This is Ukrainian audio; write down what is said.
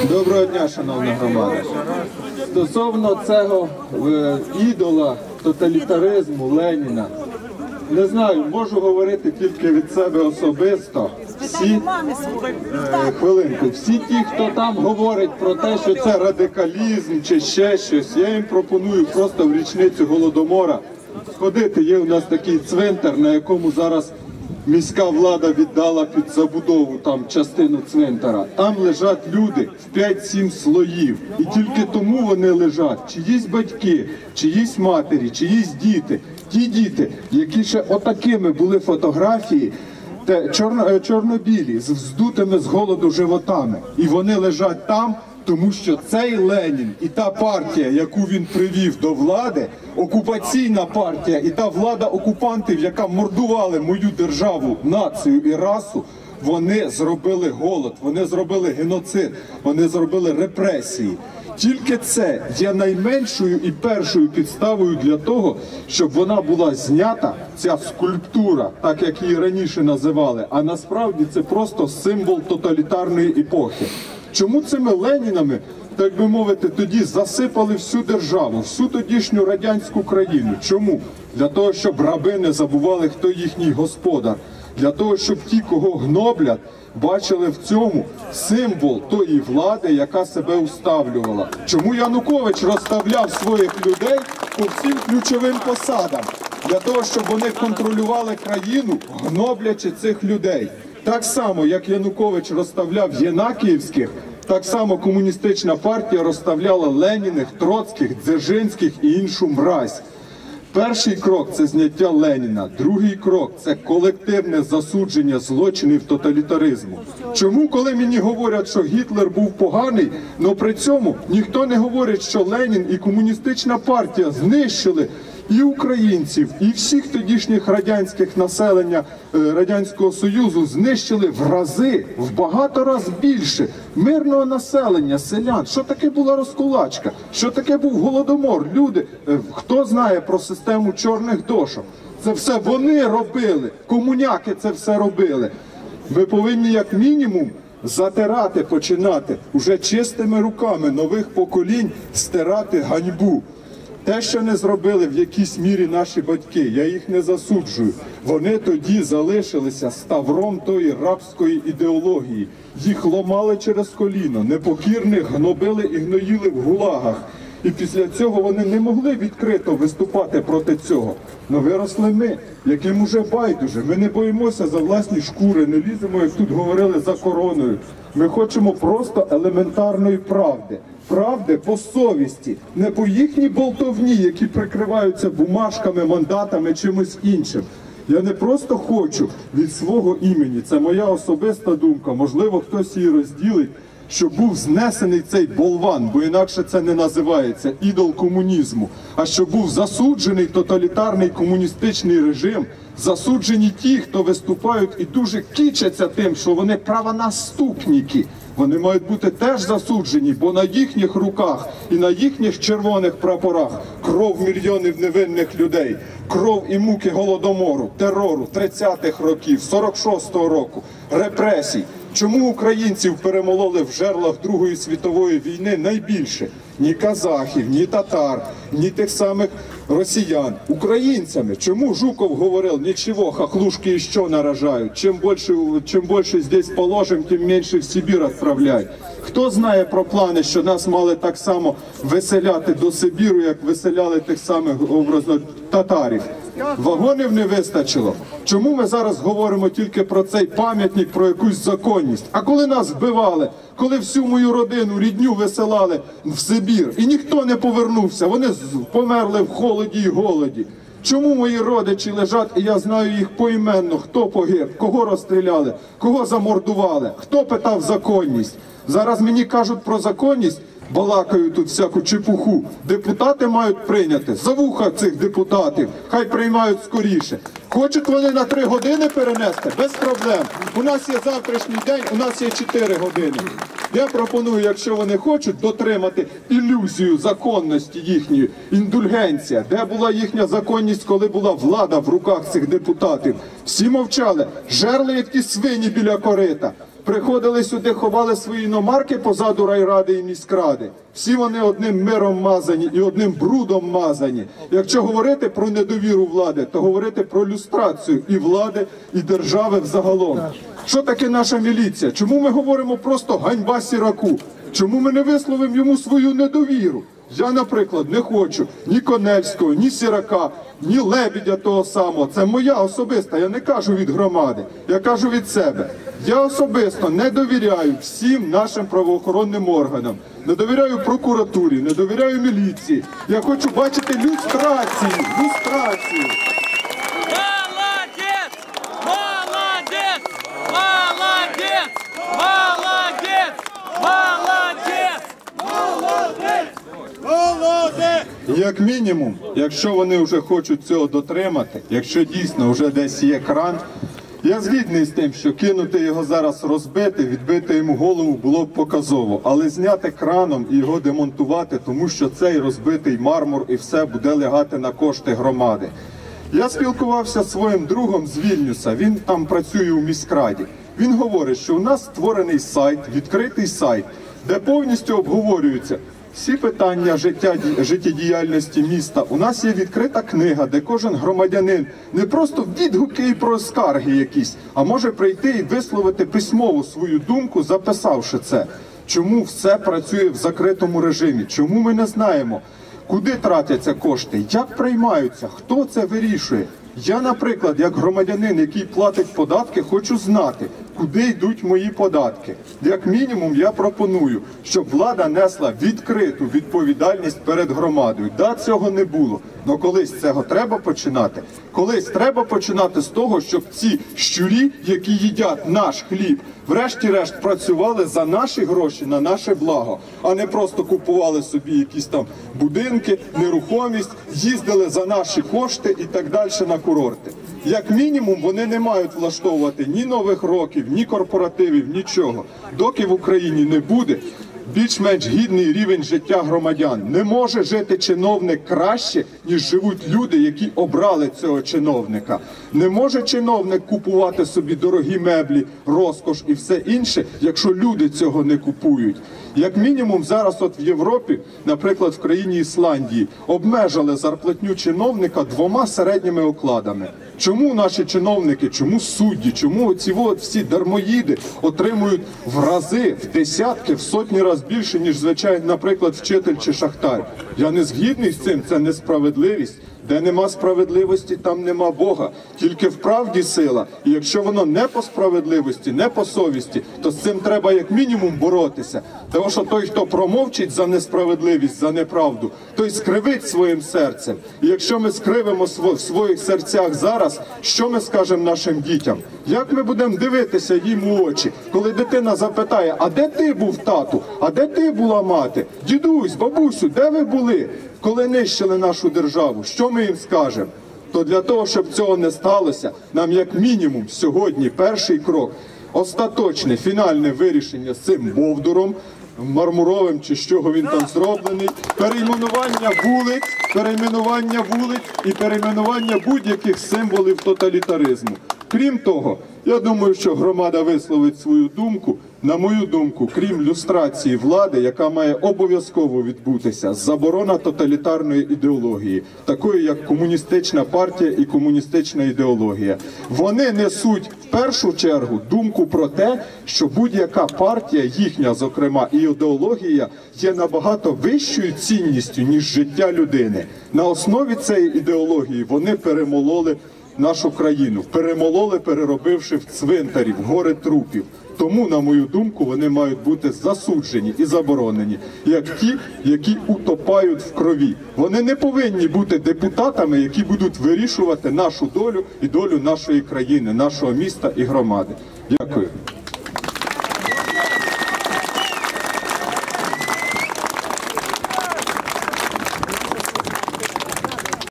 Доброго дня, шановна громада. Стосовно цього е, ідола тоталітаризму Леніна, не знаю, можу говорити тільки від себе особисто. Всі е, хвилинку, всі ті, хто там говорить про те, що це радикалізм чи ще щось, я їм пропоную просто в річницю голодомора сходити. Є у нас такий цвинтар, на якому зараз міська влада віддала під забудову там частину цвинтара. Там лежать люди в 5-7 слоїв, і тільки тому вони лежать. Чиїсь батьки, чиїсь матері, чиїсь діти. Ті діти, які ще отакими були фотографії. Те чорно, е, чорнобілі з вздутими з голоду животами, і вони лежать там, тому що цей Ленін і та партія, яку він привів до влади, окупаційна партія і та влада окупантів, яка мордували мою державу, націю і расу, вони зробили голод, вони зробили геноцид, вони зробили репресії. Тільки це є найменшою і першою підставою для того, щоб вона була знята, ця скульптура, так як її раніше називали. А насправді це просто символ тоталітарної епохи. Чому цими Ленінами, так би мовити, тоді засипали всю державу, всю тодішню радянську країну? Чому? Для того, щоб раби не забували, хто їхній господар, для того, щоб ті, кого гноблять, бачили в цьому символ тої влади, яка себе уставлювала. Чому Янукович розставляв своїх людей по всім ключовим посадам? Для того, щоб вони контролювали країну, гноблячи цих людей. Так само, як Янукович розставляв Єнакіївських, так само комуністична партія розставляла Леніних, Троцьких, Дзержинських і іншу мразь. Перший крок це зняття Леніна. Другий крок це колективне засудження злочинів тоталітаризму. Чому, коли мені говорять, що Гітлер був поганий, але при цьому ніхто не говорить, що Ленін і комуністична партія знищили і українців, і всіх тодішніх радянських населення е, радянського союзу знищили в рази, в багато раз більше мирного населення, селян. Що таке була розкулачка? Що таке був голодомор? Люди, е, хто знає про систему чорних дошок? Це все вони робили. Комуняки це все робили. Ми повинні, як мінімум, затирати, починати уже чистими руками нових поколінь стирати ганьбу. Те, що не зробили в якійсь мірі наші батьки, я їх не засуджую. Вони тоді залишилися ставром тої рабської ідеології. Їх ломали через коліно, непокірних гнобили і гноїли в гулагах. І після цього вони не могли відкрито виступати проти цього. Но виросли ми, яким уже байдуже. Ми не боїмося за власні шкури, не ліземо, як тут говорили, за короною. Ми хочемо просто елементарної правди. Правди по совісті, не по їхній болтовні, які прикриваються бумажками, мандатами, чимось іншим. Я не просто хочу від свого імені, це моя особиста думка. Можливо, хтось її розділить щоб був знесений цей болван, бо інакше це не називається ідол комунізму. А щоб був засуджений тоталітарний комуністичний режим, засуджені ті, хто виступають і дуже кічаться тим, що вони правонаступники. Вони мають бути теж засуджені, бо на їхніх руках і на їхніх червоних прапорах кров мільйонів невинних людей, кров і муки голодомору, терору 30-х років, 46-го року, репресій. Чому українців перемололи в жерлах Другої світової війни найбільше? Ні казахів, ні татар, ні тих самих росіян. Українцями. Чому Жуков говорив, нічого, хохлушки що наражають? Чим більше, чим більше здесь положим, тим менше в Сибір відправляють. Хто знає про плани, що нас мали так само виселяти до Сибіру, як виселяли тих самих образно татарів? Вагонів не вистачило. Чому ми зараз говоримо тільки про цей пам'ятник, про якусь законність? А коли нас вбивали, коли всю мою родину, рідню висилали в Сибір, і ніхто не повернувся, вони померли в холоді і голоді. Чому мої родичі лежать, і я знаю їх поіменно, хто погиб, кого розстріляли, кого замордували, хто питав законність? Зараз мені кажуть про законність, балакаю тут всяку чепуху. Депутати мають прийняти за вуха цих депутатів. Хай приймають скоріше. Хочуть вони на три години перенести без проблем. У нас є завтрашній день, у нас є чотири години. Я пропоную, якщо вони хочуть дотримати ілюзію законності їхньої, індульгенція, де була їхня законність, коли була влада в руках цих депутатів. Всі мовчали, жерли як ті свині біля корита. Приходили сюди, ховали свої іномарки позаду райради і міськради. Всі вони одним миром мазані і одним брудом мазані. Якщо говорити про недовіру влади, то говорити про люстрацію і влади, і держави взагалом. Що таке наша міліція? Чому ми говоримо просто ганьба сіраку? Чому ми не висловимо йому свою недовіру? Я, наприклад, не хочу ні Коневського, ні Сірака, ні Лебідя того самого. Це моя особиста. Я не кажу від громади, я кажу від себе. Я особисто не довіряю всім нашим правоохоронним органам, не довіряю прокуратурі, не довіряю міліції. Я хочу бачити люстрацію, люстрацію. Як мінімум, якщо вони вже хочуть цього дотримати, якщо дійсно вже десь є кран, я згідний з тим, що кинути його зараз розбити, відбити йому голову було б показово, але зняти краном і його демонтувати, тому що цей розбитий мармур і все буде лягати на кошти громади. Я спілкувався з своїм другом з Вільнюса. Він там працює у міськраді. Він говорить, що у нас створений сайт, відкритий сайт, де повністю обговорюються всі питання життя ді- життєдіяльності міста. У нас є відкрита книга, де кожен громадянин не просто відгуки і про скарги якісь, а може прийти і висловити письмово свою думку, записавши це. Чому все працює в закритому режимі? Чому ми не знаємо? Куди тратяться кошти? Як приймаються? Хто це вирішує? Я, наприклад, як громадянин, який платить податки, хочу знати, куди йдуть мої податки. Як мінімум, я пропоную, щоб влада несла відкриту відповідальність перед громадою. Да, цього не було. але колись цього треба починати. Колись треба починати з того, щоб ці щурі, які їдять наш хліб, врешті-решт працювали за наші гроші на наше благо, а не просто купували собі якісь там будинки, нерухомість, їздили за наші кошти і так далі на курорти. Як мінімум, вони не мають влаштовувати ні нових років, ні корпоративів, нічого. Доки в Україні не буде більш-менш гідний рівень життя громадян. Не може жити чиновник краще, ніж живуть люди, які обрали цього чиновника. Не може чиновник купувати собі дорогі меблі, розкош і все інше, якщо люди цього не купують. Як мінімум, зараз от в Європі, наприклад, в країні Ісландії, обмежили зарплатню чиновника двома середніми окладами. Чому наші чиновники, чому судді, чому ці всі дармоїди отримують в рази, в десятки, в сотні разів більше, ніж звичайно, наприклад, вчитель чи шахтар? Я не згідний з цим, це несправедливість. Де нема справедливості, там нема Бога. Тільки в правді сила. І якщо воно не по справедливості, не по совісті, то з цим треба як мінімум боротися. Тому що той, хто промовчить за несправедливість, за неправду, той скривить своїм серцем. І якщо ми скривимо в своїх серцях зараз, що ми скажемо нашим дітям? Як ми будемо дивитися їм у очі, коли дитина запитає, а де ти був тату? А де ти була мати? Дідусь, бабусю, де ви були? коли нищили нашу державу, що ми їм скажемо? То для того, щоб цього не сталося, нам як мінімум сьогодні перший крок, остаточне фінальне вирішення з цим бовдуром, мармуровим чи з чого він там зроблений, перейменування вулиць, перейменування вулиць і перейменування будь-яких символів тоталітаризму. Крім того, я думаю, що громада висловить свою думку. На мою думку, крім люстрації влади, яка має обов'язково відбутися, заборона тоталітарної ідеології, такої як комуністична партія і комуністична ідеологія. Вони несуть в першу чергу думку про те, що будь-яка партія, їхня, зокрема, і ідеологія є набагато вищою цінністю ніж життя людини. На основі цієї ідеології вони перемололи нашу країну, перемололи, переробивши в цвинтарі, в гори трупів. Тому, на мою думку, вони мають бути засуджені і заборонені, як ті, які утопають в крові. Вони не повинні бути депутатами, які будуть вирішувати нашу долю і долю нашої країни, нашого міста і громади. Дякую.